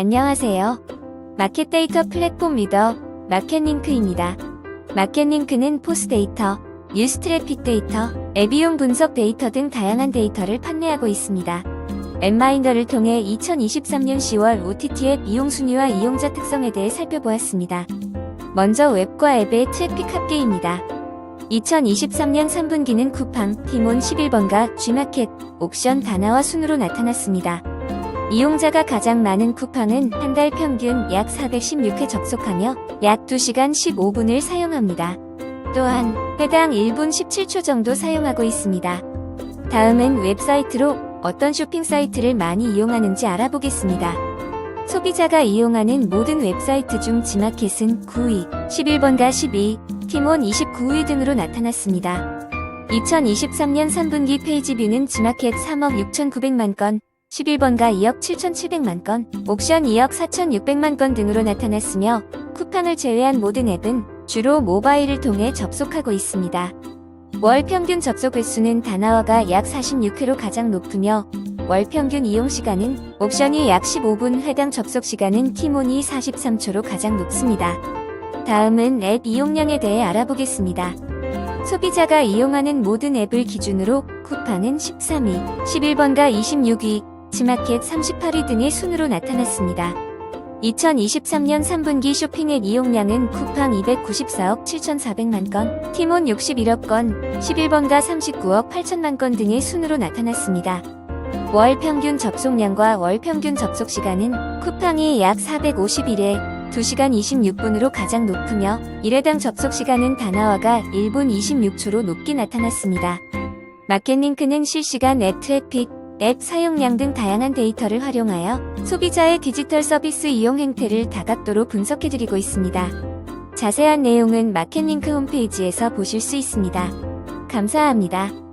안녕하세요. 마켓 데이터 플랫폼 리더 마켓링크입니다. 마켓링크는 포스 데이터, 뉴스 트래픽 데이터, 앱 이용 분석 데이터 등 다양한 데이터를 판매하고 있습니다. 앱마인더를 통해 2023년 10월 OTT 앱 이용 순위와 이용자 특성에 대해 살펴보았습니다. 먼저 웹과 앱의 트래픽 합계입니다. 2023년 3분기는 쿠팡, 티몬 11번가, G마켓, 옥션 다나와 순으로 나타났습니다. 이용자가 가장 많은 쿠팡은 한 달 평균 약 416회 접속하며 약 2시간 15분을 사용합니다. 또한 회당 1분 17초 정도 사용하고 있습니다. 다음은 웹사이트로 어떤 쇼핑 사이트를 많이 이용하는지 알아보겠습니다. 소비자가 이용하는 모든 웹사이트 중 지마켓은 9위, 11번가 12, 티몬 29위 등으로 나타났습니다. 2023년 3분기 페이지 뷰는 지마켓 3억 6,900만 건, 11번가 2억 7,700만 건, 옥션 2억 4,600만 건 등으로 나타났으며 쿠팡을 제외한 모든 앱은 주로 모바일을 통해 접속하고 있습니다. 월 평균 접속 횟수는 다나와가 약 46회로 가장 높으며 월 평균 이용 시간은 옥션이 약 15분 회당 접속 시간은 티몬이 43초로 가장 높습니다. 다음은 앱 이용량에 대해 알아보겠습니다. 소비자가 이용하는 모든 앱을 기준으로 쿠팡은 13위, 11번가 26위, 지마켓 38위 등의 순으로 나타났습니다. 2023년 3분기 쇼핑앱 이용량은 쿠팡 294억 7,400만 건, 티몬 61억 건, 11번가 39억 8천만 건 등의 순으로 나타났습니다. 월 평균 접속량과 월 평균 접속 시간은 쿠팡이 약 451회, 2시간 26분으로 가장 높으며 1회당 접속 시간은 다나와가 1분 26초로 높게 나타났습니다. 마켓링크는 실시간 앱 트래픽, 앱 사용량 등 다양한 데이터를 활용하여 소비자의 디지털 서비스 이용 행태를 다각도로 분석해드리고 있습니다. 자세한 내용은 마켓링크 홈페이지에서 보실 수 있습니다. 감사합니다.